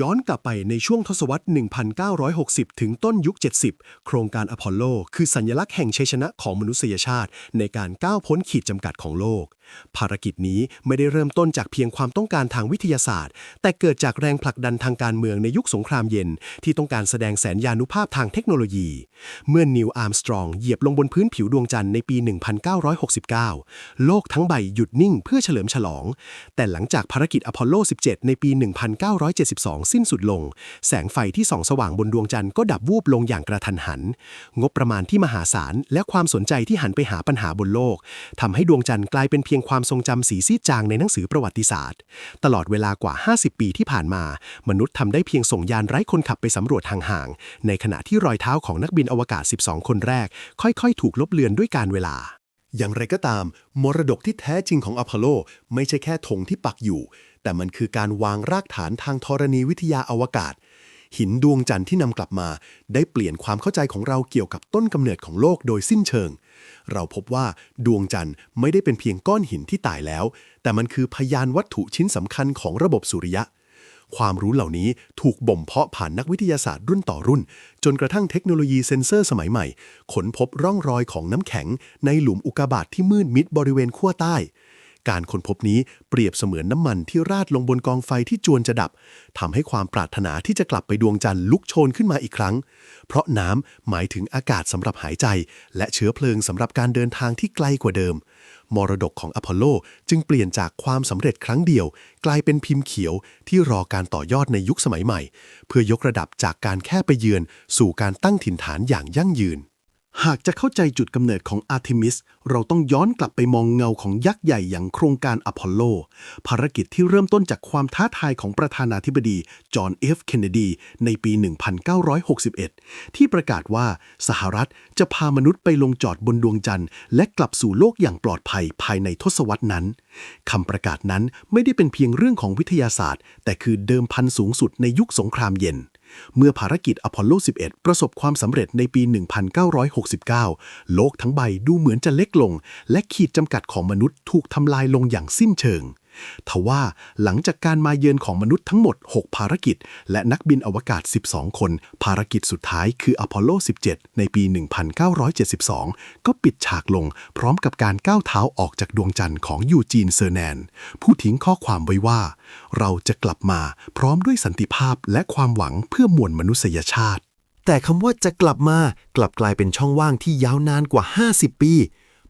ย้อนกลับไปในช่วงทศวรรษ 1960 ถึงต้นยุค 70 โครงการอพอลโล คือสัญลักษณ์แห่งชัยชนะของมนุษยชาติ ในการก้าวพ้นขีดจำกัดของโลก ภารกิจนี้ไม่ได้เริ่มต้นจากเพียงความต้องการทางวิทยาศาสตร์ แต่เกิดจากแรงผลักดันทางการเมืองในยุคสงครามเย็น ที่ต้องการแสดงแสนยานุภาพทางเทคโนโลยี เมื่อนิวอาร์มสตรองเหยียบลงบนพื้นผิวดวงจันทร์ในปี 1969 โลกทั้งใบหยุดนิ่งเพื่อเฉลิมฉลอง แต่หลังจากภารกิจอพอลโล 17 ในปี 1972สิ้นสุดลง แสงไฟที่ส่องสว่างบนดวงจันทร์ก็ดับวูบลงอย่างกระทันหัน งบประมาณที่มหาศาล และความสนใจที่หันไปหาปัญหาบนโลกทำให้ดวงจันทร์กลายเป็นเพียงความทรงจำสีซีดจางในหนังสือประวัติศาสตร์ ตลอดเวลากว่า 50 ปีที่ผ่านมา มนุษย์ทำได้เพียงส่งยานไร้คนขับไปสำรวจห่างๆในขณะที่รอยเท้าของนักบินอวกาศ 12 คนแรก ค่อยๆ ถูกลบเลือนด้วยการเวลาอย่างไรก็ตาม มรดกที่แท้จริงของอพอลโล ไม่ใช่แค่ธงที่ปักอยู่ แต่มันคือการวางรากฐานทางธรณีวิทยาอวกาศ หินดวงจันทร์ที่นำกลับมา ได้เปลี่ยนความเข้าใจของเราเกี่ยวกับต้นกำเนิดของโลกโดยสิ้นเชิง เราพบว่าดวงจันทร์ไม่ได้เป็นเพียงก้อนหินที่ตายแล้ว แต่มันคือพยานวัตถุชิ้นสำคัญของระบบสุริยะความรู้เหล่านี้ถูกบ่มเพาะผ่านนักวิทยาศาสตร์รุ่นต่อรุ่น จนกระทั่งเทคโนโลยีเซ็นเซอร์สมัยใหม่ ค้นพบร่องรอยของน้ำแข็ง ในหลุมอุกกาบาตที่มืดมิดบริเวณขั้วใต้ การค้นพบนี้เปรียบเสมือนน้ำมันที่ราดลงบนกองไฟที่จวนจะดับทำให้ความปรารถนาที่จะกลับไปดวงจันทร์ลุกโชนขึ้นมาอีกครั้ง เพราะน้ำหมายถึงอากาศสำหรับหายใจ และเชื้อเพลิงสำหรับการเดินทางที่ไกลกว่าเดิม มรดกของอพอลโลจึงเปลี่ยนจากความสำเร็จครั้งเดียว กลายเป็นพิมพ์เขียวที่รอการต่อยอดในยุคสมัยใหม่ เพื่อยกระดับจากการแค่ไปเยือน สู่การตั้งถิ่นฐานอย่างยั่งยืน หากจะเข้าใจจุดกำเนิดของอาร์เทมิส เราต้องย้อนกลับไปมองเงาของยักษ์ใหญ่อย่างโครงการอพอลโล ภารกิจที่เริ่มต้นจากความท้าทายของประธานาธิบดี จอห์นเอฟเคนเนดี ในปี 1961 ที่ประกาศว่าสหรัฐจะพามนุษย์ไปลงจอดบนดวงจันทร์ และกลับสู่โลกอย่างปลอดภัยภายในทศวรรษนั้นคำประกาศนั้นไม่ได้เป็นเพียงเรื่องของวิทยาศาสตร์ แต่คือเดิมพันสูงสุดในยุคสงครามเย็น เมื่อภารกิจอพอลโล 11 ประสบความสำเร็จในปี 1969 โลกทั้งใบดูเหมือนจะเล็กลง และขีดจำกัดของมนุษย์ถูกทำลายลงอย่างสิ้นเชิง ทว่าหลังจากการมาเยือนของมนุษย์ทั้งหมด 6 ภารกิจ และนักบินอวกาศ 12 คน ภารกิจสุดท้ายคืออพอลโล 17 ในปี 1972 ก็ปิดฉากลงพร้อมกับการก้าวเท้าออกจากดวงจันทร์ของยูจีนเซอร์แนน ผู้ทิ้งข้อความไว้ว่า เราจะกลับมาพร้อมด้วยสันติภาพและความหวังเพื่อมวลมนุษยชาติ แต่คำว่าจะกลับมากลับกลายเป็นช่องว่างที่ยาวนานกว่า 50 ปี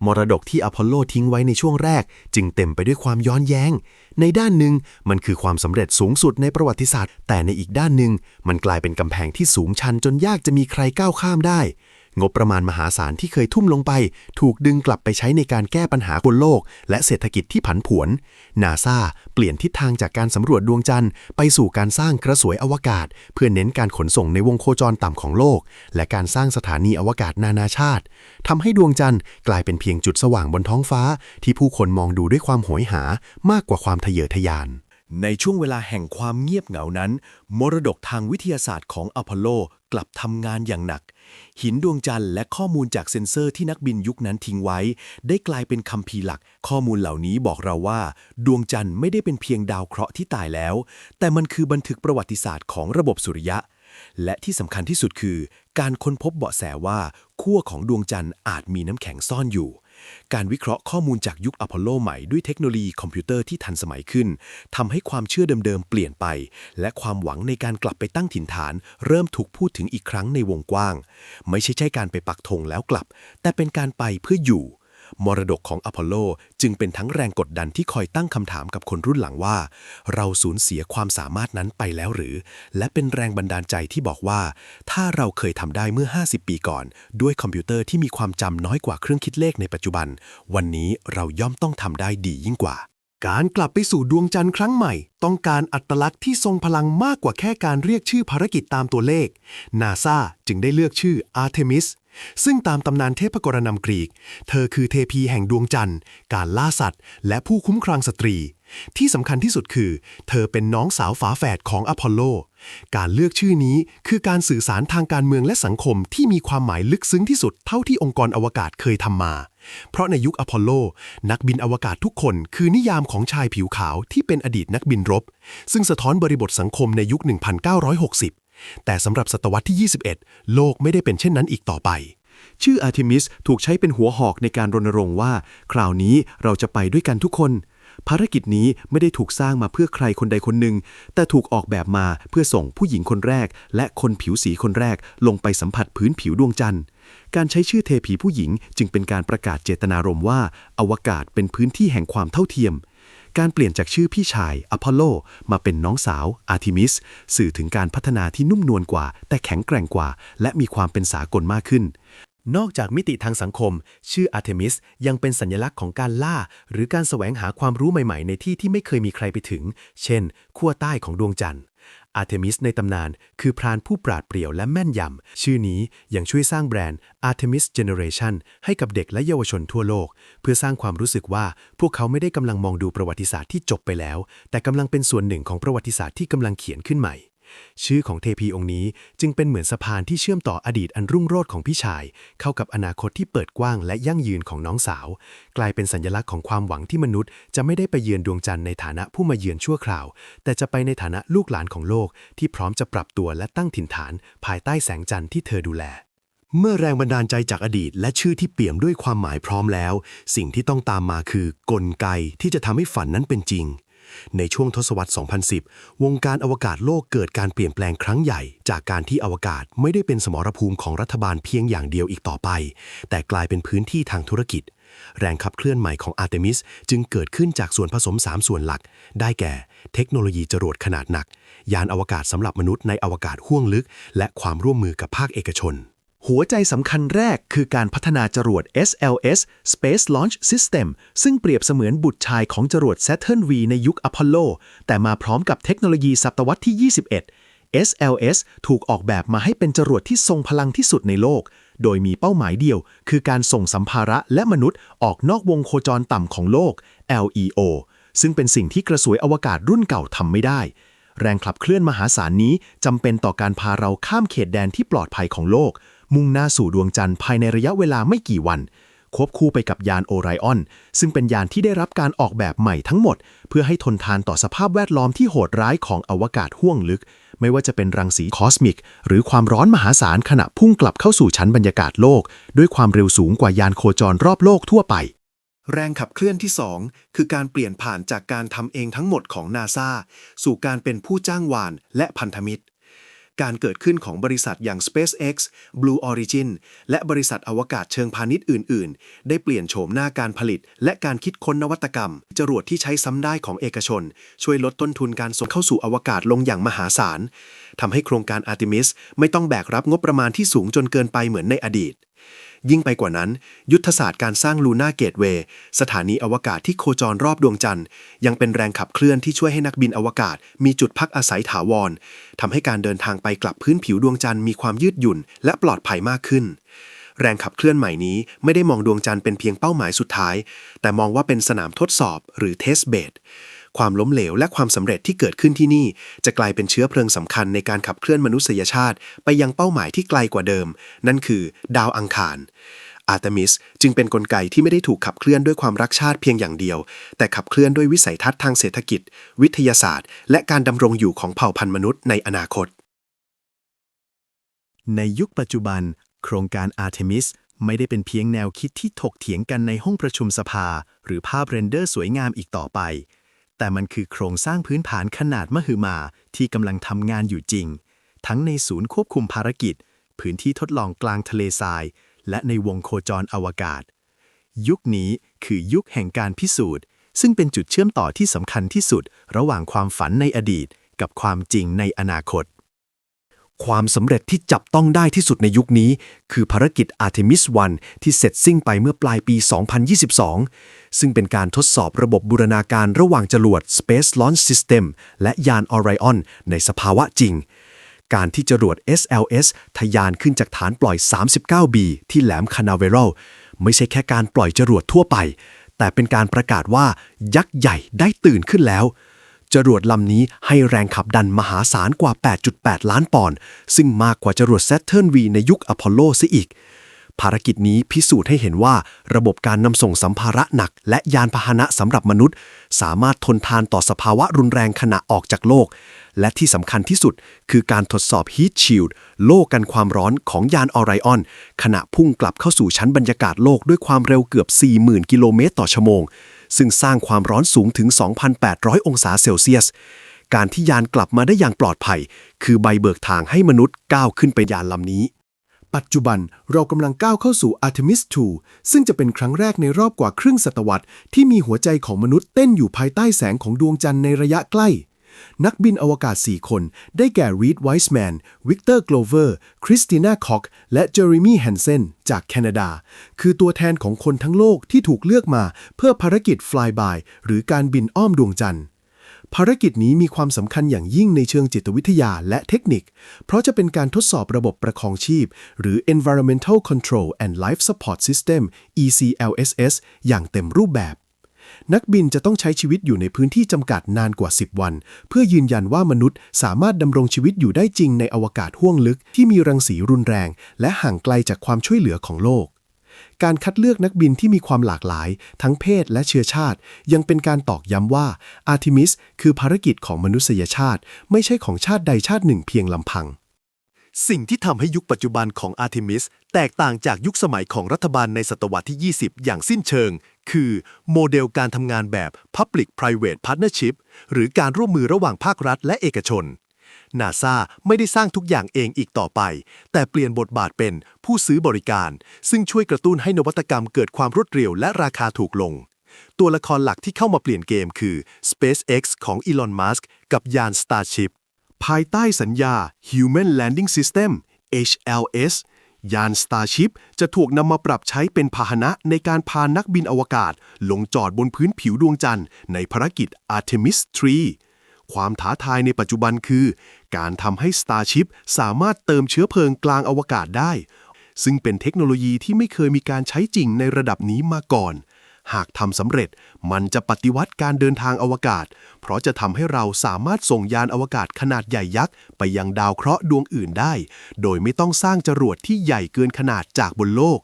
มรดกที่อพอลโลทิ้งไว้ในช่วงแรก จึงเต็มไปด้วยความย้อนแย้ง ในด้านหนึ่งมันคือความสำเร็จสูงสุดในประวัติศาสตร์ แต่ในอีกด้านหนึ่งมันกลายเป็นกำแพงที่สูงชันจนยากจะมีใครก้าวข้ามได้ งบประมาณมหาศาลที่เคยทุ่มลงไป ถูกดึงกลับไปใช้ในการแก้ปัญหาบนโลก และเศรษฐกิจที่ผันผวนนาซาเปลี่ยนทิศทางจากการสำรวจดวงจันทร์ ไปสู่การสร้างกระสวยอวกาศ เพื่อเน้นการขนส่งในวงโคจรต่ำของโลก และการสร้างสถานีอวกาศนานาชาติทำให้ดวงจันทร์กลายเป็นเพียงจุดสว่างบนท้องฟ้า ที่ผู้คนมองดูด้วยความโหยหามากกว่าความทะเยอทะยาน ในช่วงเวลาแห่งความเงียบเหงานั้น มรดกทางวิทยาศาสตร์ของอพอลโลกลับทำงานอย่างหนัก หินดวงจันทร์และข้อมูลจากเซ็นเซอร์ที่นักบินยุคนั้นทิ้งไว้ ได้กลายเป็นคัมภีหลัก ข้อมูลเหล่านี้บอกเราว่า ดวงจันทร์ไม่ได้เป็นเพียงดาวเคราะห์ที่ตายแล้ว แต่มันคือบันทึกประวัติศาสตร์ของระบบสุริยะ และที่สำคัญที่สุดคือ การค้นพบเบาะแสว่าขั้วของดวงจันทร์อาจมีน้ำแข็งซ่อนอยู่ การวิเคราะห์ข้อมูลจากยุคอพอลโลใหม่ด้วยเทคโนโลยีคอมพิวเตอร์ที่ทันสมัยขึ้นทำให้ความเชื่อเดิมๆเปลี่ยนไป และความหวังในการกลับไปตั้งถิ่นฐาน เริ่มถูกพูดถึงอีกครั้งในวงกว้าง ไม่ใช่แค่การไปปักธงแล้วกลับ แต่เป็นการไปเพื่ออยู่ มรดกของอพอลโลจึงเป็นทั้งแรงกดดันที่คอยตั้งคำถามกับคนรุ่นหลังว่า เราสูญเสียความสามารถนั้นไปแล้วหรือ และเป็นแรงบันดาลใจที่บอกว่า ถ้าเราเคยทำได้เมื่อ 50 ปีก่อน ด้วยคอมพิวเตอร์ที่มีความจำน้อยกว่าเครื่องคิดเลขในปัจจุบัน วันนี้เราย่อมต้องทำได้ดียิ่งกว่า การกลับไปสู่ดวงจันทร์ครั้งใหม่ ต้องการอัตลักษณ์ที่ทรงพลังมากกว่าแค่การเรียกชื่อภารกิจตามตัวเลข นาซาจึงได้เลือกชื่ออาร์เทมิสซึ่งตามตำนานเทพกรนำกรีก เธอคือเทพีแห่งดวงจันทร์ การล่าสัตว์ และผู้คุ้มครองสตรี ที่สำคัญที่สุดคือ เธอเป็นน้องสาวฝาแฝดของอพอลโล การเลือกชื่อนี้คือการสื่อสารทางการเมืองและสังคมที่มีความหมายลึกซึ้งที่สุดเท่าที่องค์กรอวกาศเคยทำมา เพราะในยุคอพอลโล นักบินอวกาศทุกคนคือนิยามของชายผิวขาวที่เป็นอดีตนักบินรบ ซึ่งสะท้อนบริบทสังคมในยุค 1960 แต่สำหรับศตวรรษที่ 21 โลกไม่ได้เป็นเช่นนั้นอีกต่อไป ชื่ออาร์ e มิสถูกใช้เป็นหัวหอกในการรณรงค์ว่า คราวนี้เราจะไปด้วยกันทุกคน ภารกิจนี้ไม่ได้ถูกสร้างมาเพื่อใครคนใดคนหนึ่ง แต่ถูกออกแบบมาเพื่อส่งผู้หญิงคนแรก และคนผิวสีคนแรกลงไปสัมผัสพื้นผิวดวงจันทร์ การใช้ชื่อเทพีผู้หญิงจึงเป็นการประกาศเจตนารมณ์ว่า อวกาศเป็นพื้นที่แห่งความเท่าเทียม การเปลี่ยนจากชื่อพี่ชายอพอลโล มาเป็นน้องสาวอาร์ทิมิส สื่อถึงการพัฒนาที่นุ่มนวลกว่า แต่แข็งแกร่งกว่า และมีความเป็นสากลมากขึ้น นอกจากมิติทางสังคม ชื่ออาร์เทมิสยังเป็นสัญลักษณ์ของการล่า หรือการแสวงหาความรู้ใหม่ๆ ในที่ที่ไม่เคยมีใครไปถึง เช่นขั้วใต้ของดวงจันทร์อาร์เทมิสในตำนาน คือพรานผู้ปราดเปรียวและแม่นยำ ชื่อนี้ยังช่วยสร้างแบรนด์ Artemis Generation ให้กับเด็กและเยาวชนทั่วโลก เพื่อสร้างความรู้สึกว่าพวกเขาไม่ได้กำลังมองดูประวัติศาสตร์ที่จบไปแล้ว แต่กำลังเป็นส่วนหนึ่งของประวัติศาสตร์ที่กำลังเขียนขึ้นใหม่ ชื่อของเทพีองค์นี้จึงเป็นเหมือนสะพานที่เชื่อมต่ออดีตอันรุ่งโรจน์ของพี่ชาย เข้ากับอนาคตที่เปิดกว้างและยั่งยืนของน้องสาว กลายเป็นสัญลักษณ์ของความหวังที่มนุษย์ จะไม่ได้ไปเยือนดวงจันทร์ในฐานะผู้มาเยือนชั่วคราว แต่จะไปในฐานะลูกหลานของโลก ที่พร้อมจะปรับตัวและตั้งถิ่นฐาน ภายใต้แสงจันทร์ที่เธอดูแลเมื่อแรงบันดาลใจจากอดีต และชื่อที่เปี่ยมด้วยความหมายพร้อมแล้ว สิ่งที่ต้องตามมาคือกลไกที่จะทำให้ฝันนั้นเป็นจริง ในช่วงทศวรรษ 2010 วงการอวกาศโลกเกิดการเปลี่ยนแปลงครั้งใหญ่ จากการที่อวกาศไม่ได้เป็นสมรภูมิของรัฐบาลเพียงอย่างเดียวอีกต่อไป แต่กลายเป็นพื้นที่ทางธุรกิจ แรงขับเคลื่อนใหม่ของอาร์เตมิสจึงเกิดขึ้นจากส่วนผสม 3 ส่วนหลัก ได้แก่ เทคโนโลยีจรวดขนาดหนัก ยานอวกาศสำหรับมนุษย์ในอวกาศห้วงลึก และความร่วมมือกับภาคเอกชน หัวใจสำคัญแรกคือการพัฒนาจรวด SLS Space Launch System ซึ่งเปรียบเสมือนบุตรชายของจรวด Saturn V ในยุคอพอลโล แต่มาพร้อมกับเทคโนโลยีศตวรรษที่ 21 SLS ถูกออกแบบมาให้เป็นจรวดที่ทรงพลังที่สุดในโลก โดยมีเป้าหมายเดียว คือการส่งสัมภาระและมนุษย์ออกนอกวงโคจรต่ำของโลก LEO ซึ่งเป็นสิ่งที่กระสวยอวกาศรุ่นเก่าทำไม่ได้แรงขับเคลื่อนมหาศาลนี้จำเป็นต่อการพาเราข้ามเขตแดนที่ปลอดภัยของโลก มุ่งหน้าสู่ดวงจันทร์ภายในระยะเวลาไม่กี่วัน ควบคู่ไปกับยานโอไรออน ซึ่งเป็นยานที่ได้รับการออกแบบใหม่ทั้งหมด เพื่อให้ทนทานต่อสภาพแวดล้อมที่โหดร้ายของอวกาศห้วงลึก ไม่ว่าจะเป็นรังสีคอสมิก หรือความร้อนมหาศาลขณะพุ่งกลับเข้าสู่ชั้นบรรยากาศโลก ด้วยความเร็วสูงกว่ายานโคจรรอบโลกทั่วไปแรงขับเคลื่อนที่ 2 คือการเปลี่ยนผ่านจากการทำเองทั้งหมดของนาซาสู่การเป็นผู้จ้างวานและพันธมิตร การเกิดขึ้นของบริษัทอย่าง SpaceX Blue Origin และบริษัทอวกาศเชิงพาณิชย์อื่น ๆ ได้เปลี่ยนโฉมหน้าการผลิต และการคิดค้นนวัตกรรม จรวดที่ใช้ซ้ำได้ของเอกชน ช่วยลดต้นทุนการส่งเข้าสู่อวกาศลงอย่างมหาศาลทำให้โครงการ Artemis ไม่ต้องแบกรับงบประมาณที่สูงจนเกินไปเหมือนในอดีต ยิ่งไปกว่านั้น ยุทธศาสตร์การสร้างลูน่าเกตเวย์สถานีอวกาศที่โคจรรอบดวงจันทร์ ยังเป็นแรงขับเคลื่อนที่ช่วยให้นักบินอวกาศ มีจุดพักอาศัยถาวรทำให้การเดินทางไปกลับพื้นผิวดวงจันทร์มีความยืดหยุ่น และปลอดภัยมากขึ้น แรงขับเคลื่อนใหม่นี้ไม่ได้มองดวงจันทร์เป็นเพียงเป้าหมายสุดท้าย แต่มองว่าเป็นสนามทดสอบหรือเทสเบด ความล้มเหลวและความสำเร็จที่เกิดขึ้นที่นี่ จะกลายเป็นเชื้อเพลิงสำคัญในการขับเคลื่อนมนุษยชาติ ไปยังเป้าหมายที่ไกลกว่าเดิม นั่นคือ ดาวอังคารอาร์ตมิสจึงเป็นนกลไกที่ไม่ได้ถูกขับเคลื่อนด้วยความรักชาติเพียงอย่างเดียว แต่ขับเคลื่อนด้วยวิสัยทัศน์ทางเศรษฐกิจ วิทยาศาสตร์ และการดำรงอยู่ของเผ่าพันธุ์มนุษย์ในอนาคต ในยุคปัจจุบัน โครงการ Artemis ไม่ได้เป็นเพียงแนวคิดที่ถกเถียงกันในห้องประชุมสภา หรือภาพเรนเดอร์สวยงามอีกต่อไป แต่มันคือโครงสร้างพื้นฐานขนาดมหึมาที่กำลังทำงานอยู่จริง ทั้งในศูนย์ควบคุมภารกิจ พื้นที่ทดลองกลางทะเลทราย และในวงโคจรอวกาศ ยุคนี้คือยุคแห่งการพิสูจน์ ซึ่งเป็นจุดเชื่อมต่อที่สำคัญที่สุด ระหว่างความฝันในอดีต กับความจริงในอนาคต ความสำเร็จที่จับต้องได้ที่สุดในยุคนี้ คือภารกิจ Artemis 1 ที่เสร็จสิ้นไปเมื่อปลายปี 2022 ซึ่งเป็นการทดสอบระบบบูรณาการระหว่างจรวด Space Launch System และยาน Orion ในสภาวะจริง การที่จรวด SLS ทะยานขึ้นจากฐานปล่อย 39B ที่แหลมคานาเวรัลไม่ใช่แค่การปล่อยจรวดทั่วไป แต่เป็นการประกาศว่ายักษ์ใหญ่ได้ตื่นขึ้นแล้ว จรวดลำนี้ให้แรงขับดันมหาศาลกว่า 8.8 ล้านปอนด์ซึ่งมากกว่าจรวด Saturn V ในยุคอพอลโลซะอีก ภารกิจนี้พิสูจน์ให้เห็นว่า ระบบการนำส่งสัมภาระหนัก และยานพาหนะสำหรับมนุษย์ สามารถทนทานต่อสภาวะรุนแรงขณะออกจากโลก และที่สำคัญที่สุด คือการทดสอบ Heat Shield โล่กันความร้อนของยานออไรออน ขณะพุ่งกลับเข้าสู่ชั้นบรรยากาศโลกด้วยความเร็วเกือบ 40,000 กิโลเมตรต่อชั่วโมง ซึ่งสร้างความร้อนสูงถึง 2,800 องศาเซลเซียสการที่ยานกลับมาได้อย่างปลอดภัย คือใบเบิกทางให้มนุษย์ก้าวขึ้นไปยานลำนี้ ปัจจุบันเรากำลังก้าวเข้าสู่ Artemis 2 ซึ่งจะเป็นครั้งแรกในรอบกว่าครึ่งศตวรรษที่มีหัวใจของมนุษย์เต้นอยู่ภายใต้แสงของดวงจันทร์ในระยะใกล้ นักบินอวกาศ 4 คน ได้แก่ Reed Wiseman วิกเตอร์โกลเวอร์ คริสติน่าคอกและเจอร์ m มีแฮนเซนจากแคนาดา คือตัวแทนของคนทั้งโลกที่ถูกเลือกมาเพื่อภารกิจ Flyby หรือการบินอ้อมดวงจันทร์ ภารกิจนี้มีความสำคัญอย่างยิ่งในเชิงจิตวิทยาและเทคนิค เพราะจะเป็นการทดสอบระบบประคองชีพ หรือ Environmental Control and Life Support System ECLSS อย่างเต็มรูปแบบ นักบินจะต้องใช้ชีวิตอยู่ในพื้นที่จำกัดนานกว่า 10 วัน เพื่อยืนยันว่ามนุษย์สามารถดำรงชีวิตอยู่ได้จริงในอวกาศห้วงลึกที่มีรังสีรุนแรง และห่างไกลจากความช่วยเหลือของโลก การคัดเลือกนักบินที่มีความหลากหลาย ทั้งเพศและเชื้อชาติ ยังเป็นการตอกย้ำว่าอาร์ทิมิสคือภารกิจของมนุษยชาติ ไม่ใช่ของชาติใดชาติหนึ่งเพียงลำพัง สิ่งที่ทำให้ยุคปัจจุบันของ Artemis แตกต่างจากยุคสมัยของรัฐบาลในศตวรรษที่ 20 อย่างสิ้นเชิง คือ โมเดลการทำงานแบบ Public Private Partnership หรือการร่วมมือระหว่างภาครัฐและเอกชน นาซาไม่ได้สร้างทุกอย่างเองอีกต่อไป แต่เปลี่ยนบทบาทเป็นผู้ซื้อบริการ ซึ่งช่วยกระตุ้นให้นวัตกรรมเกิดความรวดเร็วและราคาถูกลง ตัวละครหลักที่เข้ามาเปลี่ยนเกมคือ SpaceX ของ Elon Musk กับยาน Starship ภายใต้สัญญา Human Landing System HLS ยาน Starship จะถูกนำมาปรับใช้เป็นพาหนะในการพานักบินอวกาศ ลงจอดบนพื้นผิวดวงจันทร์ในภารกิจ Artemis 3 ความท้าทายในปัจจุบันคือ การทำให้ Starship สามารถเติมเชื้อเพลิงกลางอวกาศได้ ซึ่งเป็นเทคโนโลยีที่ไม่เคยมีการใช้จริงในระดับนี้มาก่อน หากทำสำเร็จมันจะปฏิวัติการเดินทางอวกาศ เพราะจะทำให้เราสามารถส่งยานอวกาศขนาดใหญ่ยักษ์ไปยังดาวเคราะห์ดวงอื่นได้ โดยไม่ต้องสร้างจรวดที่ใหญ่เกินขนาดจากบนโลก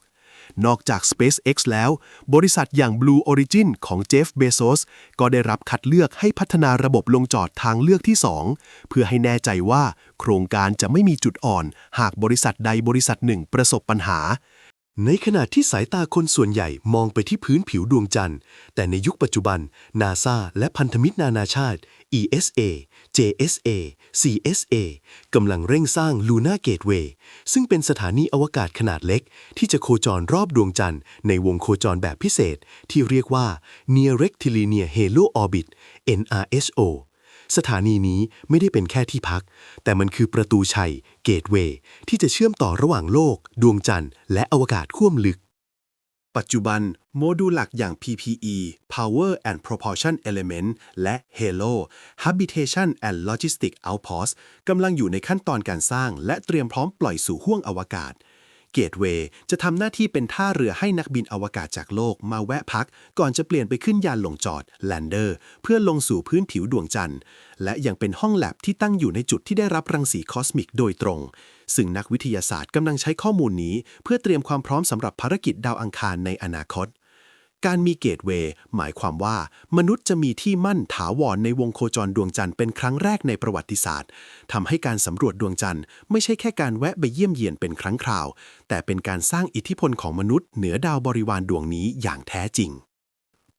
นอกจาก SpaceX แล้ว บริษัทอย่าง Blue Origin ของเจฟเบโซสก็ได้รับคัดเลือกให้พัฒนาระบบลงจอดทางเลือกที่ 2 เพื่อให้แน่ใจว่าโครงการจะไม่มีจุดอ่อน หากบริษัทใดบริษัทหนึ่งประสบปัญหา ในขณะที่สายตาคนส่วนใหญ่มองไปที่พื้นผิวดวงจันทร์ แต่ในยุคปัจจุบัน นาซาและพันธมิตรนานาชาติ ESA JSA CSA กำลังเร่งสร้าง Luna Gateway ซึ่งเป็นสถานีอวกาศขนาดเล็ก ที่จะโคจรรอบดวงจันทร์ในวงโคจรแบบพิเศษ ที่เรียกว่า Near Rectilinear Halo Orbit NRHO สถานีนี้ไม่ได้เป็นแค่ที่พัก แต่มันคือประตูชัย เกตเวย์ที่จะเชื่อมต่อระหว่างโลก ดวงจันทร์ และอวกาศขั้วมลึก ปัจจุบัน โมดูลหลักอย่าง PPE Power and Propulsion Element และ Halo Habitation and Logistic Outpost กำลังอยู่ในขั้นตอนการสร้าง และเตรียมพร้อมปล่อยสู่ห้วงอวกาศ เกตเวย์จะทำหน้าที่เป็นท่าเรือให้นักบินอวกาศจากโลกมาแวะพัก ก่อนจะเปลี่ยนไปขึ้นยานลงจอด Lander เพื่อลงสู่พื้นผิวดวงจันทร์ และยังเป็นห้องแลบที่ตั้งอยู่ในจุดที่ได้รับรังสีคอสมิกโดยตรง ซึ่งนักวิทยาศาสตร์กำลังใช้ข้อมูลนี้ เพื่อเตรียมความพร้อมสำหรับภารกิจดาวอังคารในอนาคต การมีเกตเวย์หมายความว่า มนุษย์จะมีที่มั่นถาวรในวงโคจรดวงจันทร์เป็นครั้งแรกในประวัติศาสตร์ทำให้การสำรวจดวงจันทร์ไม่ใช่แค่การแวะไปเยี่ยมเยียนเป็นครั้งคราว แต่เป็นการสร้างอิทธิพลของมนุษย์เหนือดาวบริวารดวงนี้อย่างแท้จริง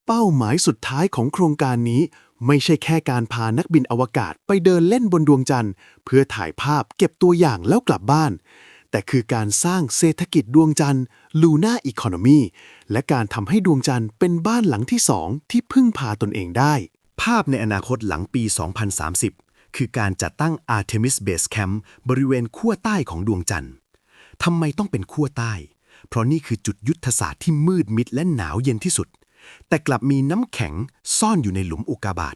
เป้าหมายสุดท้ายของโครงการนี้ ไม่ใช่แค่การพานักบินอวกาศไปเดินเล่นบนดวงจันทร์ เพื่อถ่ายภาพเก็บตัวอย่างแล้วกลับบ้าน แต่คือการสร้างเศรษฐกิจดวงจันทร์ Luna Economy และการทำให้ดวงจันทร์เป็นบ้านหลังที่สองที่พึ่งพาตนเองได้ ภาพในอนาคตหลังปี 2030 คือการจัดตั้ง Artemis Base Camp บริเวณขั้วใต้ของดวงจันทร์ทำไมต้องเป็นขั้วใต้ เพราะนี่คือจุดยุทธศาสตร์ที่มืดมิดและหนาวเย็นที่สุด แต่กลับมีน้ำแข็งซ่อนอยู่ในหลุมอุกกาบาต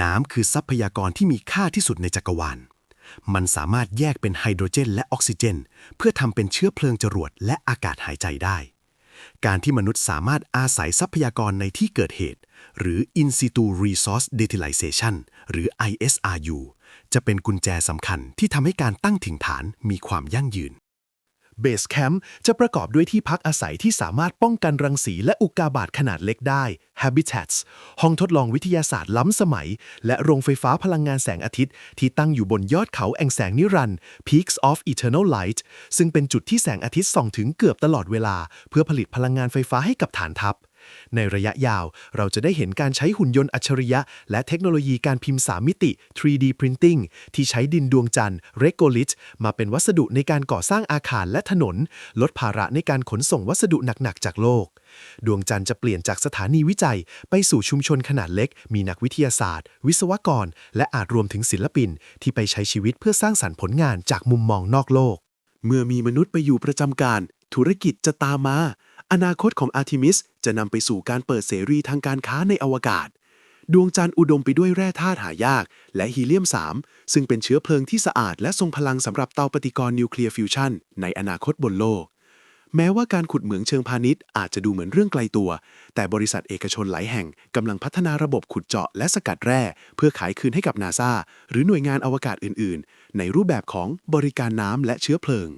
น้ำคือทรัพยากรที่มีค่าที่สุดในจักรวาล มันสามารถแยกเป็นไฮโดรเจน และออกซิเจน เพื่อทำเป็นเชื้อเพลิงจรวดและอากาศหายใจได้ การที่มนุษย์สามารถอาศัยทรัพยากรในที่เกิดเหตุ หรือ In situ resource utilization หรือ ISRU จะเป็นกุญแจสำคัญที่ทำให้การตั้งถิ่นฐานมีความยั่งยืน เบสแคมป์จะประกอบด้วยที่พักอาศัยที่สามารถป้องกันรังสีและอุกกาบาตขนาดเล็กได้ Habitats ห้องทดลองวิทยาศาสตร์ล้ำสมัย และโรงไฟฟ้าพลังงานแสงอาทิตย์ ที่ตั้งอยู่บนยอดเขาแองแสงนิรันดร์ Peaks of Eternal Light ซึ่งเป็นจุดที่แสงอาทิตย์ส่องถึงเกือบตลอดเวลา เพื่อผลิตพลังงานไฟฟ้าให้กับฐานทัพ ในระยะยาว เราจะได้เห็นการใช้หุ่นยนต์อัจฉริยะ และเทคโนโลยีการพิมพ์ 3 มิติ 3D Printing ที่ใช้ดินดวงจันทร์ Regolith มาเป็นวัสดุในการก่อสร้างอาคารและถนน ลดภาระในการขนส่งวัสดุหนัก ๆ จากโลก ดวงจันทร์จะเปลี่ยนจากสถานีวิจัย ไปสู่ชุมชนขนาดเล็ก มีนักวิทยาศาสตร์ วิศวกร และอาจรวมถึงศิลปิน ที่ไปใช้ชีวิตเพื่อสร้างสรรค์ผลงานจากมุมมองนอกโลก เมื่อมีมนุษย์ไปอยู่ประจำการ ธุรกิจจะตามมา อนาคตของอาร์ทิมิสจะนำไปสู่การเปิดเสรีทางการค้าในอวกาศ ดวงจันทร์อุดมไปด้วยแร่ธาตุหายาก และฮีเลียม 3 ซึ่งเป็นเชื้อเพลิงที่สะอาดและทรงพลังสำหรับเตาปฏิกรณ์นิวเคลียร์ฟิวชันในอนาคตบนโลก แม้ว่าการขุดเหมืองเชิงพาณิชย์อาจจะดูเหมือนเรื่องไกลตัว แต่บริษัทเอกชนหลายแห่งกำลังพัฒนาระบบขุดเจาะและสกัดแร่ เพื่อขายคืนให้กับนาซาหรือหน่วยงานอวกาศอื่น ๆ ในรูปแบบของบริการน้ำและเชื้อเพลิง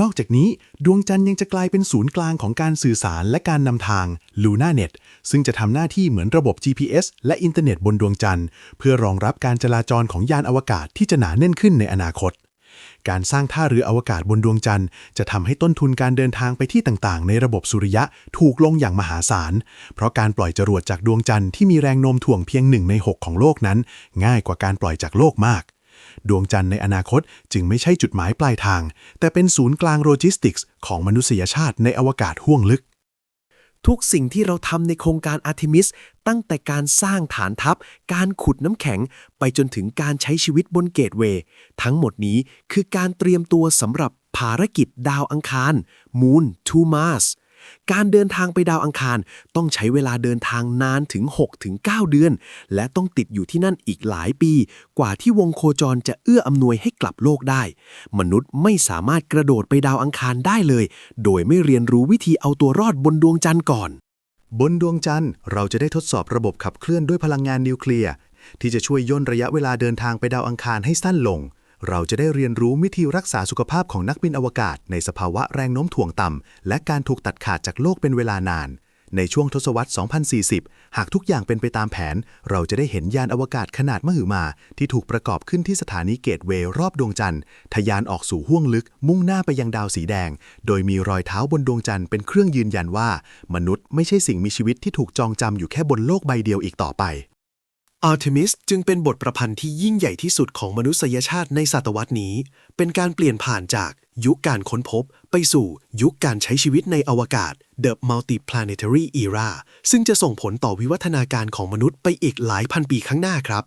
นอกจากนี้ดวงจันทร์ยังจะกลายเป็นศูนย์กลางของการสื่อสารและการนำทาง LunaNet ซึ่งจะทำหน้าที่เหมือนระบบ GPS และอินเทอร์เน็ตบนดวงจันทร์ เพื่อรองรับการจราจรของยานอวกาศที่จะหนาแน่นขึ้นในอนาคต การสร้างท่าเรืออวกาศบนดวงจันทร์ จะทำให้ต้นทุนการเดินทางไปที่ต่างๆ ในระบบสุริยะถูกลงอย่างมหาศาล เพราะการปล่อยจรวดจากดวงจันทร์ที่มีแรงโน้มถ่วงเพียงหนึ่งใน 6 ของโลกนั้น ง่ายกว่าการปล่อยจากโลกมาก ดวงจันทร์ในอนาคตจึงไม่ใช่จุดหมายปลายทาง แต่เป็นศูนย์กลางโลจิสติกส์ของมนุษยชาติในอวกาศห้วงลึก ทุกสิ่งที่เราทำในโครงการอาร์ e มิส ตั้งแต่การสร้างฐานทัพ การขุดน้ำแข็ง ไปจนถึงการใช้ชีวิตบนเกตเวย์ ทั้งหมดนี้คือการเตรียมตัวสำหรับภารกิจดาวอังคาร Moon to Mars การเดินทางไปดาวอังคารต้องใช้เวลาเดินทางนานถึง 6-9 เดือน และต้องติดอยู่ที่นั่นอีกหลายปี กว่าที่วงโคจรจะเอื้ออำนวยให้กลับโลกได้ มนุษย์ไม่สามารถกระโดดไปดาวอังคารได้เลย โดยไม่เรียนรู้วิธีเอาตัวรอดบนดวงจันทร์ก่อน บนดวงจันทร์เราจะได้ทดสอบระบบขับเคลื่อนด้วยพลังงานนิวเคลียร์ที่จะช่วยย่นระยะเวลาเดินทางไปดาวอังคารให้สั้นลง เราจะได้เรียนรู้วิธีรักษาสุขภาพของนักบินอวกาศ ในสภาวะแรงโน้มถ่วงต่ำ และการถูกตัดขาดจากโลกเป็นเวลานาน ในช่วงทศวรรษ 2040 หากทุกอย่างเป็นไปตามแผน เราจะได้เห็นยานอวกาศขนาดมหึมา ที่ถูกประกอบขึ้นที่สถานีเกตเวย์รอบดวงจันทร์ ทะยานออกสู่ห้วงลึก มุ่งหน้าไปยังดาวสีแดง โดยมีรอยเท้าบนดวงจันทร์เป็นเครื่องยืนยันว่า มนุษย์ไม่ใช่สิ่งมีชีวิตที่ถูกจองจำอยู่แค่บนโลกใบเดียวอีกต่อไป อาร์เทมิสจึงเป็นบทประพันธ์ที่ยิ่งใหญ่ที่สุดของมนุษยชาติในศตวรรษนี้ เป็นการเปลี่ยนผ่านจากยุคการค้นพบ ไปสู่ยุคการใช้ชีวิตในอวกาศ The Multiplanetary Era ซึ่งจะส่งผลต่อวิวัฒนาการของมนุษย์ไปอีกหลายพันปีข้างหน้าครับ